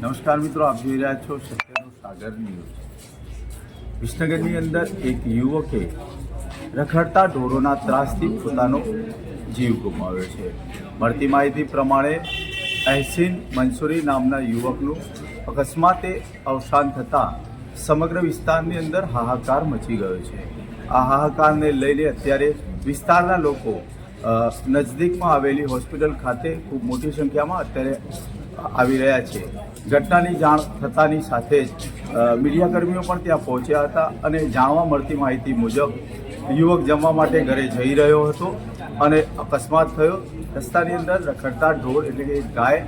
નમસ્કાર મિત્રો, આપ જોઈ રહ્યા છો સત્યનો સાગર ન્યૂઝ. વિસનગરની અંદર એક યુવકે રખડતા ઢોરોના ત્રાસથી પોતાનો જીવ ગુમાવ્યો છે. મળતી માહિતી પ્રમાણે અહેસીન મંસૂરી નામના યુવકનું અકસ્માતે અવસાન થતાં સમગ્ર વિસ્તારની અંદર હાહાકાર મચી ગયો છે. આ હાહાકારને લઈને અત્યારે વિસ્તારના લોકો નજદીકમાં આવેલી હોસ્પિટલ ખાતે ખૂબ મોટી સંખ્યામાં અત્યારે આવી રહ્યા છે. ઘટનાની જાણ થતાની સાથે જ મીડિયાકર્મીઓ પણ ત્યાં પહોંચ્યા હતા અને જાણવા મળતી માહિતી મુજબ યુવક જમવા માટે ઘરે જઈ રહ્યો હતો અને અકસ્માત થયો. રસ્તાની અંદર રખડતા ઢોર એટલે કે ગાય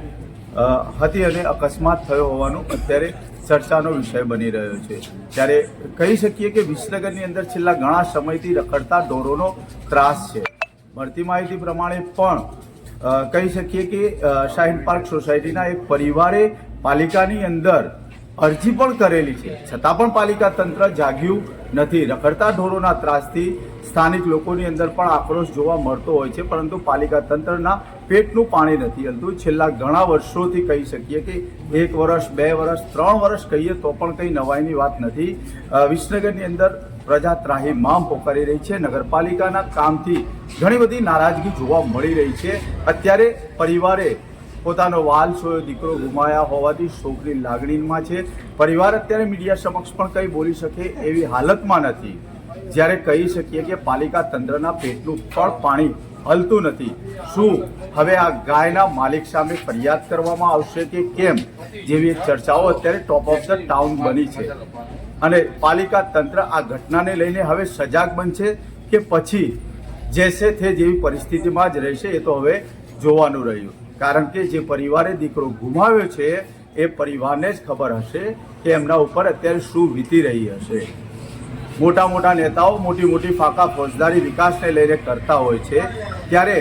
હતી અને અકસ્માત થયો હોવાનું અત્યારે ચર્ચાનો વિષય બની રહ્યો છે. ત્યારે કહી શકીએ કે વિસનગરની અંદર છેલ્લા ઘણા સમયથી રખડતા ઢોરોનો ત્રાસ છે. મળતી માહિતી પ્રમાણે પણ કહી શકીએ કે શાહીન પાર્ક સોસાયટીના એક પરિવારે પાલિકાની અંદર અરજી પણ કરેલી છે. છતાં પણ પાલિકા તંત્ર જાગ્યું નથી. રખડતા ઢોરોના ત્રાસથી સ્થાનિક લોકોની અંદર પણ આક્રોશ જોવા મળતો હોય છે, પરંતુ પાલિકા તંત્રના પેટનું પાણી નથી હલતું. છેલ્લા ઘણા વર્ષોથી કહી શકીએ કે એક વર્ષ, બે વર્ષ, ત્રણ વર્ષ કહીએ તો પણ કંઈ નવાઈની વાત નથી. વિસનગરની અંદર પ્રજા ત્રાહી માં પોકારી રહી છે. નગરપાલિકાના કામથી ઘણી બધી નારાજગી જોવા મળી રહી છે. અત્યારે પરિવારે પોતાનો વાલ સોયો દીકરો ગુમાયા હોવાથી છોકરી લાગણીમાં છે. પરિવાર અત્યારે મીડિયા સમક્ષ પણ કંઈ બોલી શકે એવી હાલતમાં નથી. જ્યારે કહી શકીએ કે પાલિકા તંત્રના પેટનું પણ પાણી હલતું નથી. શું હવે આ ગાયના માલિક સામે ફરિયાદ કરવામાં આવશે કે કેમ? જેવી ચર્ચાઓ અત્યારે ટોપ ઓફ ધ ટાઉન બની છે. અને પાલિકા તંત્ર આ ઘટનાને લઈને હવે સજાગ બનશે કે પછી જેસે તે જેવી પરિસ્થિતિમાં જ રહેશે એ તો હવે જોવાનું રહ્યું. કારણ કે જે પરિવારે દીકરો ગુમાવ્યો છે, એ પરિવારને જ ખબર હશે કે એમના ઉપર અત્યારે શું વીતી રહી હશે. મોટા મોટા નેતાઓ મોટી મોટી ફાંકા ફોજદારી વિકાસને લઈને કરતા હોય છે. ત્યારે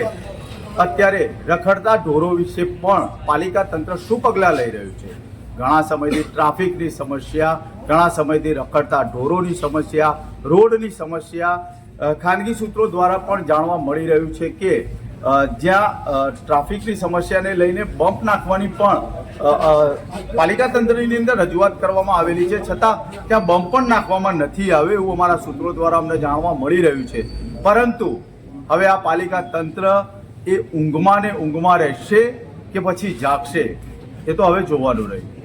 અત્યારે રખડતા ઢોરો વિશે પણ પાલિકા તંત્ર શું પગલાં લઈ રહ્યું છે? ઘણા સમયથી ટ્રાફિકની સમસ્યા, ઘણા સમયથી રખડતા ઢોરોની સમસ્યા, રોડની સમસ્યા ખાનગી સૂત્રો દ્વારા પણ જાણવા મળી રહ્યું છે કે જ્યાં ટ્રાફિકની સમસ્યાને લઈને બમ્પ નાખવાની પણ પાલિકા તંત્રની અંદર રજૂઆત કરવામાં આવેલી છે. છતાં ત્યાં બમ્પ પણ નાખવામાં નથી આવે એવું અમારા સૂત્રો દ્વારા અમને જાણવા મળી રહ્યું છે. પરંતુ હવે આ પાલિકા તંત્ર એ ઊંઘમાં ને ઊંઘમાં રહેશે કે પછી જાગશે? એ તો હવે જોવાનું રહ્યું.